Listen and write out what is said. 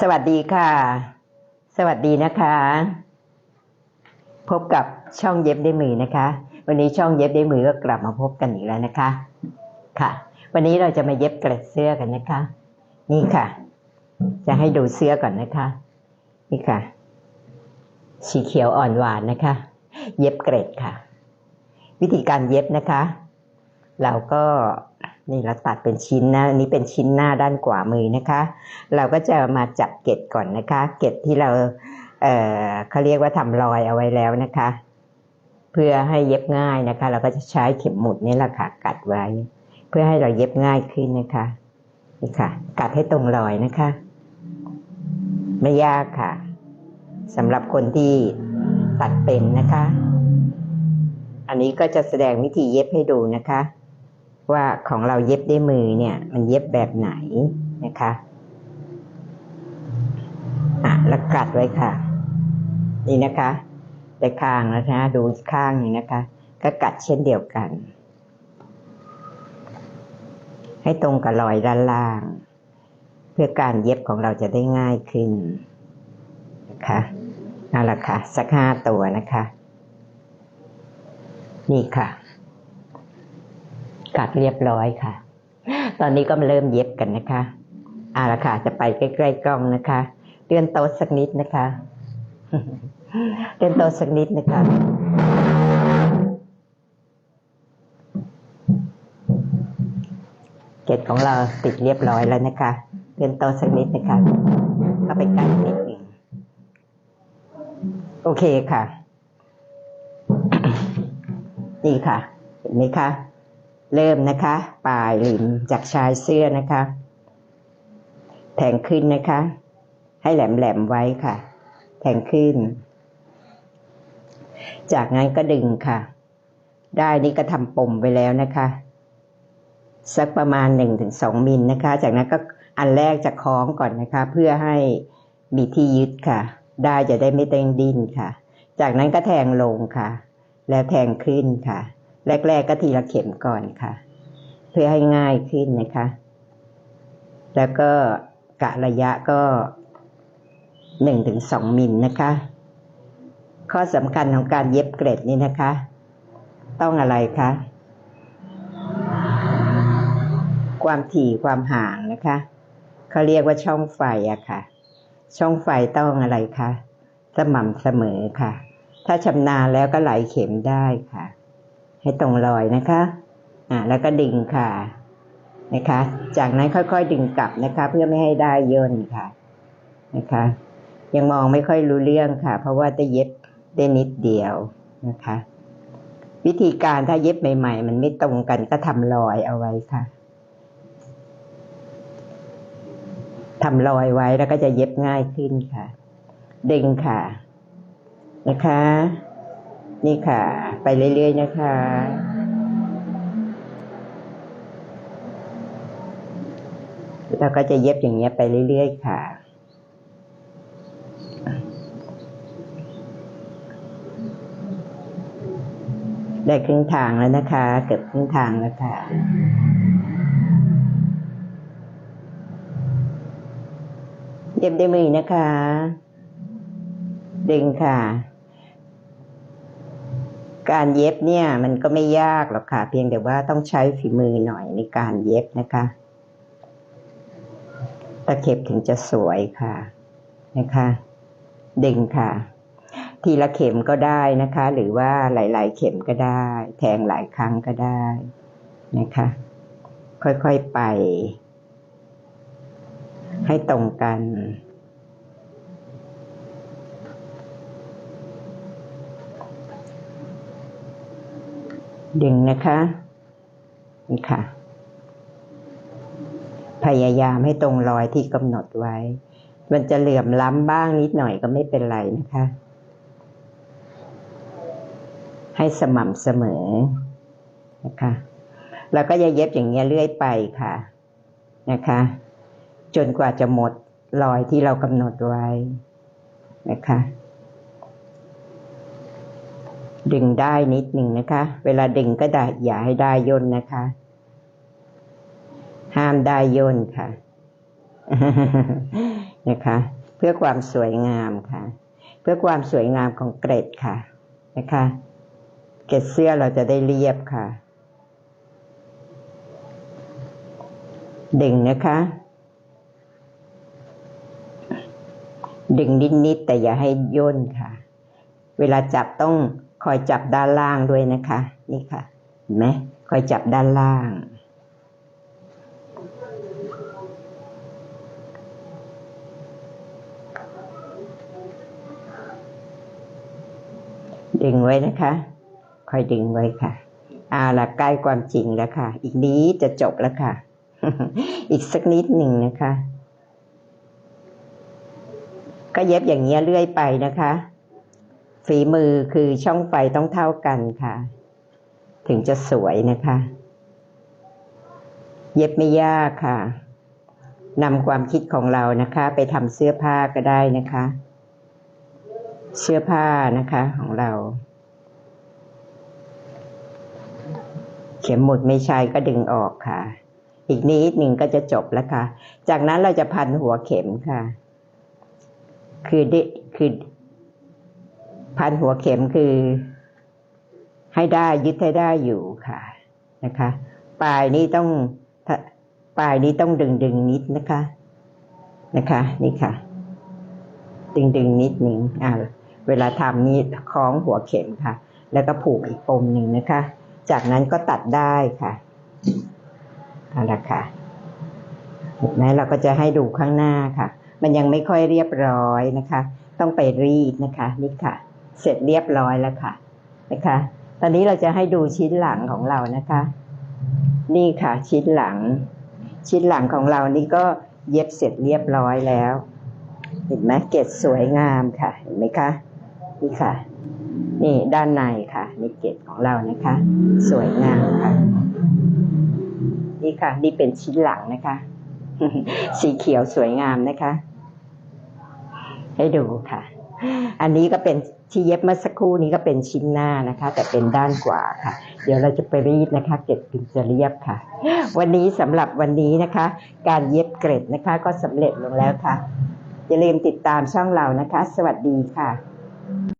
สวัสดีค่ะ สวัสดีนะคะ พบกับช่องเย็บได้มือนะคะ วันนี้ช่องเย็บได้มือก็กลับมาพบกันอีกแล้วนะคะ ค่ะ วันนี้เราจะมาเย็บเกล็ดเสื้อกันนะคะ นี่ค่ะ จะให้ดูเสื้อก่อนนะคะ นี่ค่ะ สีเขียวอ่อนหวานนะคะ เย็บเกร็ดค่ะ วิธีการเย็บนะคะ เราก็ นี่เราตัดเป็นชิ้นนะอันนี้เป็นชิ้นหน้าด้านขวามือนะคะ เราก็จะมาจับเกล็ดก่อนนะคะ เกล็ดที่เราเอ่อเขาเรียกว่าทำรอยเอาไว้แล้วนะคะ เพื่อให้เย็บง่ายนะคะ เราก็จะใช้เข็มหมุดนี่แหละค่ะกัดไว้ เพื่อให้เราเย็บง่ายขึ้นนะคะนี่ค่ะ กัดให้ตรงรอยนะคะ ไม่ยากค่ะสำหรับคนที่ตัดเป็นนะคะ อันนี้ก็จะแสดงวิธีเย็บให้ดูนะคะ ว่าของเราเย็บด้วยมือเนี่ย มันเย็บแบบไหนนะคะอะแล้วกัดไว้ค่ะ นี่นะคะแต่ข้างนะคะดูข้างนี้นะคะ ก็กัดเช่นเดียวกัน ให้ตรงกับรอยด้านล่าง เพื่อการเย็บของเราจะได้ง่ายขึ้นนะคะนั่นแหละค่ะ สักห้าตัวนะคะ นี่ค่ะ กัดเรียบร้อยค่ะ ตอนนี้ก็มาเริ่มเย็บกันนะคะเอาละค่ะ จะไปใกล้ๆกล้องนะคะเลื่อนโต๊ะสักนิดนะคะเลื่อนโต๊ะสักนิดนะคะเกล็ดของเราติดเรียบร้อยแล้วนะคะเลื่อนโต๊ะสักนิดนะคะเข้าไปใกล้นิดหนึ่งโอเคค่ะ นี่ค่ะ เห็นไหมคะ เริ่มนะคะ ปลายหลิมจากชายเสื้อนะคะ แทงขึ้นนะคะ ให้แหลมๆไว้ค่ะ แทงขึ้น จากนั้นก็ดึงค่ะ ได้นี่ก็ทำปมไปแล้วนะคะ สักประมาณหนึ่งถึงสองมิลนะคะ จากนั้นก็อันแรกจะคล้องก่อนนะคะ เพื่อให้มีที่ยึดค่ะ ได้จะได้ไม่เต้งดิ้นค่ะ จากนั้นก็แทงลงค่ะ แล้วแทงขึ้นค่ะ แรก ๆ ก็ทีละเข็มก่อนค่ะ เพื่อให้ง่ายขึ้นนะคะ แล้วก็กะระยะก็หนึ่งถึงสองมิลนะคะ ข้อสำคัญของการเย็บเกร็ดนี่นะคะ ต้องอะไรคะความถี่ความห่างนะคะเขาเรียกว่าช่องไฟอะค่ะ ช่องไฟต้องอะไรคะสม่ำเสมอค่ะ ถ้าชำนาญแล้วก็ไหลเข็มได้ค่ะ ให้ตรงรอยนะคะอ่าแล้วก็ดึงค่ะนะคะ จากนั้นค่อยๆดึงกลับนะคะ เพื่อไม่ให้ได้ย่นค่ะนะคะ ยังมองไม่ค่อยรู้เรื่องค่ะ เพราะว่าจะเย็บได้นิดเดียวนะคะ วิธีการถ้าเย็บใหม่ ๆ มันไม่ตรงกันก็ทำรอยเอาไว้ค่ะทำรอยไว้แล้วก็จะเย็บง่ายขึ้นค่ะ ดึงค่ะ นะคะ นี่ค่ะ ไปเรื่อยๆนะคะเราก็จะเย็บอย่างเงี้ยไปเรื่อยๆค่ะได้ครึ่งทางแล้วนะคะ เกือบครึ่งทางแล้วค่ะ เย็บด้วยมือนะคะ ดึงค่ะ การเย็บเนี่ยมันก็ไม่ยากหรอกค่ะ เพียงแต่ว่าต้องใช้ฝีมือหน่อยในการเย็บนะคะ ตะเข็บถึงจะสวยค่ะนะคะ ดึงค่ะ ทีละเข็มก็ได้นะคะ หรือว่าหลาย ๆ เข็มก็ได้ แทงหลายครั้งก็ได้นะคะ ค่อย ๆ ไป ให้ตรงกัน ดึงนะคะนี่ค่ะ พยายามให้ตรงรอยที่กำหนดไว้ มันจะเหลื่อมล้ำบ้างนิดหน่อยก็ไม่เป็นไรนะคะ ให้สม่ำเสมอนะคะแล้วก็จะเย็บอย่างเงี้ยเรื่อยไปค่ะนะคะ จนกว่าจะหมดรอยที่เรากำหนดไว้นะคะ ดึงได้นิดหนึ่งนะคะ เวลาดึงก็ได้อย่าให้ได้ย่นนะคะ ห้ามได้ย่นค่ะ นะคะ เพื่อความสวยงามค่ะ เพื่อความสวยงามของเกร็ดค่ะ นะคะ เกร็ดเสื้อเราจะได้เรียบค่ะ ดึงนะคะ ดึงนิดๆแต่อย่าให้ย่นค่ะ เวลาจับต้อง คอยจับด้านล่างด้วยนะคะ นี่ค่ะเห็นไหมคอยจับด้านล่าง ดึงไว้นะคะ คอยดึงไว้ค่ะเอาละใกล้ความจริงแล้วค่ะ อีกนี้จะจบแล้วค่ะ อีกสักนิดหนึ่งนะคะ ก็เย็บอย่างเงี้ยเรื่อยไปนะคะ ฝีมือคือช่องไฟต้องเท่ากันค่ะ ถึงจะสวยนะคะ เย็บไม่ยากค่ะนำความคิดของเรานะคะ ไปทำเสื้อผ้าก็ได้นะคะ เสื้อผ้านะคะของเรา เข็มหมุดไม่ใช่ก็ดึงออกค่ะ อีกนิดหนึ่งก็จะจบแล้วค่ะ จากนั้นเราจะพันหัวเข็มค่ะ คือดคือ พันหัวเข็มคือ ให้ได้ยึดให้ได้อยู่ค่ะนะคะ ปลายนี้ต้องปลายนี้ต้องดึงดึงนิดนะคะ นะคะ นี่ค่ะ ดึงดึงนิดหนึ่งอ่าเวลาทำนี่คล้องหัวเข็มค่ะ แล้วก็ผูกอีกปมหนึ่งนะคะ จากนั้นก็ตัดได้ค่ะเอาละค่ะเห็นไหมเราก็จะให้ดูข้างหน้าค่ะ มันยังไม่ค่อยเรียบร้อยนะคะ ต้องไปรีดนะคะ นี่ค่ะ เสร็จเรียบร้อยแล้วค่ะนะคะ ตอนนี้เราจะให้ดูชิ้นหลังของเรานะคะ นี่ค่ะชิ้นหลัง ชิ้นหลังของเรานี่ก็เย็บเสร็จเรียบร้อยแล้ว เห็นไหมเกล็ดสวยงามค่ะ เห็นไหมคะนี่ค่ะ นี่ด้านในค่ะนี่เกล็ดของเรานะคะ สวยงามค่ะ นี่ค่ะ นี่เป็นชิ้นหลังนะคะ สีเขียวสวยงามนะคะ ให้ดูค่ะ อันนี้ก็เป็น ที่เย็บเมื่อสักครู่นี้ก็เป็นชิ้นหน้านะคะ แต่เป็นด้านกว่าค่ะ เดี๋ยวเราจะไปรีดนะคะ เก็ดถึงจะเรียบค่ะ วันนี้สำหรับวันนี้นะคะ การเย็บเกร็ดนะคะ ก็สำเร็จลงแล้วค่ะอย่าลืมติดตามช่องเรานะคะ สวัสดีค่ะ